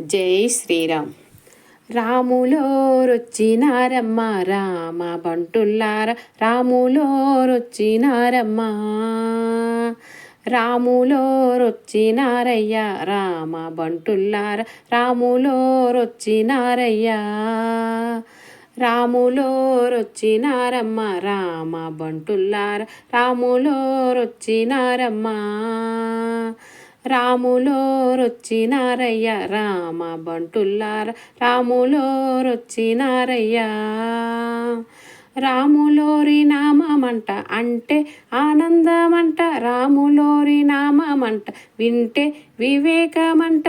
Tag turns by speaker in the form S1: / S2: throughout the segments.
S1: జై శ్రీరామ్. రాములోరొచ్చినారమ్మ రామ బంటుల్లార రాములోరొచ్చినారమ్మ. రాములోరొచ్చినారయ్య రామ బంటుల్లార రాములోరొచ్చినారయ్యా. రాములోరొచ్చినారమ్మ రామ బంటుల్లార రాములోరొచ్చినారయ్య రామ బంటుల్లార రాములోరొచ్చినారయ్యా. రాములోరి నామమంట. అంటే ఆనందమంట రాములోరి నామమంట. వింటే వివేకమంట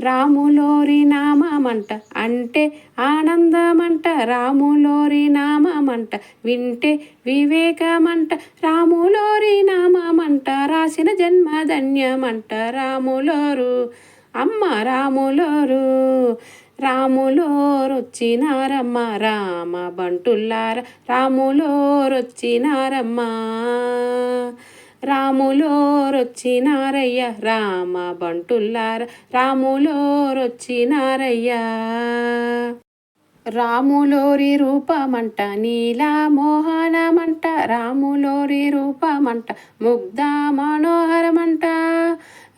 S1: రాములోరి నామమంట. అంటే ఆనందమంట రాములోరి నామమంట. వింటే వివేకమంట రాములోరి నామమంట. రాసిన జన్మ ధన్యమంట రాములోరు అమ్మ రాములోరు రాములోరొచ్చినారమ్మ రామ బంటుల్లార రాములోరొచ్చినారమ్మ. రాములోరొచ్చినారయ్య రామ బంటుల్లార రాములోరొచ్చినారయ్య. రాములోరి రూపమంట నీలా మోహనమంట రాములోరి రూపమంట ముగ్ధ మనోహరమంట.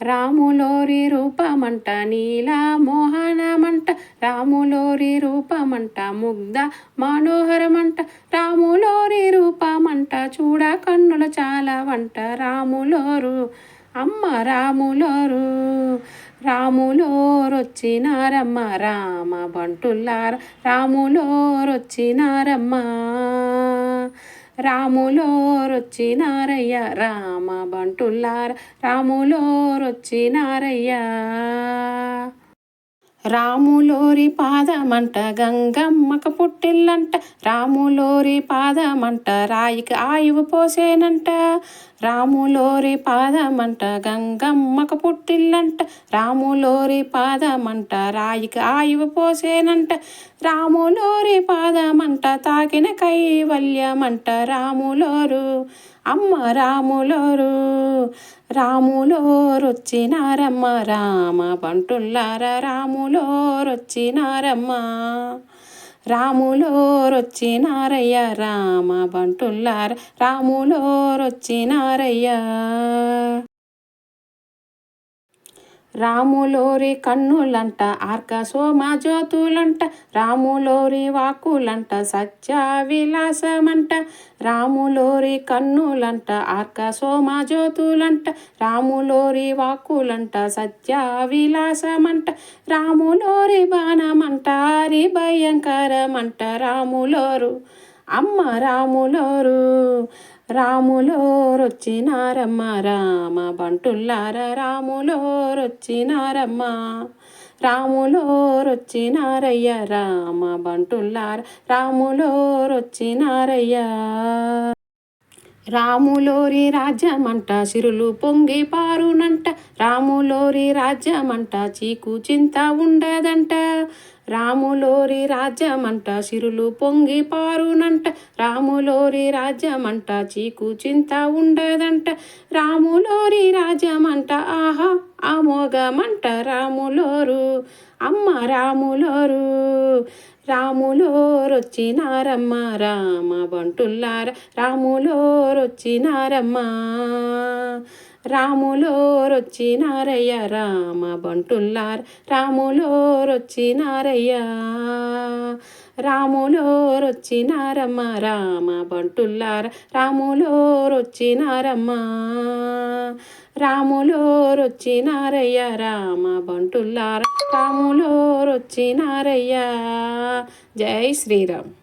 S1: రాములోరి రూపమంట నీలా మోహనమంట రాములోరి రూపమంట ముగ్ధ మనోహరమంట రాములోరి రూపమంట చూడ కన్నుల చాలా వంట రాములోరు అమ్మ రాములోరు రాములోరొచ్చినారమ్మ రామ బంటుల్లార రాములోరొచ్చినారమ్మ. రాములోరొచ్చినారయ్య రామ బంటుల్లార. రాములోరొచ్చినారయ్యా. రాములోరి పాదమంట గంగమ్మక పుట్టిల్లంట. రాములోరి పాదమంట రాయికి ఆయువు పోసేనంట. రాములోరి పాదమంట గంగమ్మకు పుట్టిల్లంట రాములోరి పాదమంట రాయికి ఆయువు పోసేనంట రాములోరి పాదమంట తాకిన కైవల్యమంట రాములోరు అమ్మ రాములోరు రాములోరొచ్చినారమ్మ రామ బంటుల్లార రాములోరొచ్చినారమ్మ. రాములోరొచ్చినారయ్య రామ బంటుల్లార. రాములోరొచ్చినారయ్యా. రాములోరి కన్నులంట ఆర్క సోమ జ్యోతులంట రాములోరి వాకులంట సత్య విలాసమంట రాములోరి కన్నులంట ఆర్క సోమ జ్యోతులంట రాములోరి వాకులంట సత్య విలాసమంట రాములోరి బాణమంట హరి భయంకరమంట రాములోరు అమ్మ రాములోరు రాములోరొచ్చినారమ్మ రామ బంటుల్లార రాములోరొచ్చినారమ్మ. రాములోరొచ్చినారయ్య రామ బంటుల్లార రాములోరొచ్చినారయ్యా. రాములోరి రాజ్యమంట సిరులు పొంగి పారునంట రాములోరి రాజ్యమంట చీకు చింత ఉండదంట. రాములోరి రాజ్యమంట సిరులు పొంగి పారునంట. రాములోరి రాజ్యమంట చీకు చింత ఉండదంట. రాములోరి రాజ్యమంట ఆహా అమోఘమంట రాములోరు. అమ్మ రాములోరు. రాములోరొచ్చినారమ్మ రామ బంటుల్లార. రాములోరొచ్చినారమ్మ. రాములోరొచ్చినారయ్య రామ బంటుల్లార రాములోరొచ్చినారయ్యా. రాములోరొచ్చినారమ్మ రామ బంటుల్లార రాములోరొచ్చినారమ్మ. రాములోరొచ్చినారయ్య రామ బంటుల్లార్ రాములోరొచ్చి నారయ్య జై శ్రీరామ్.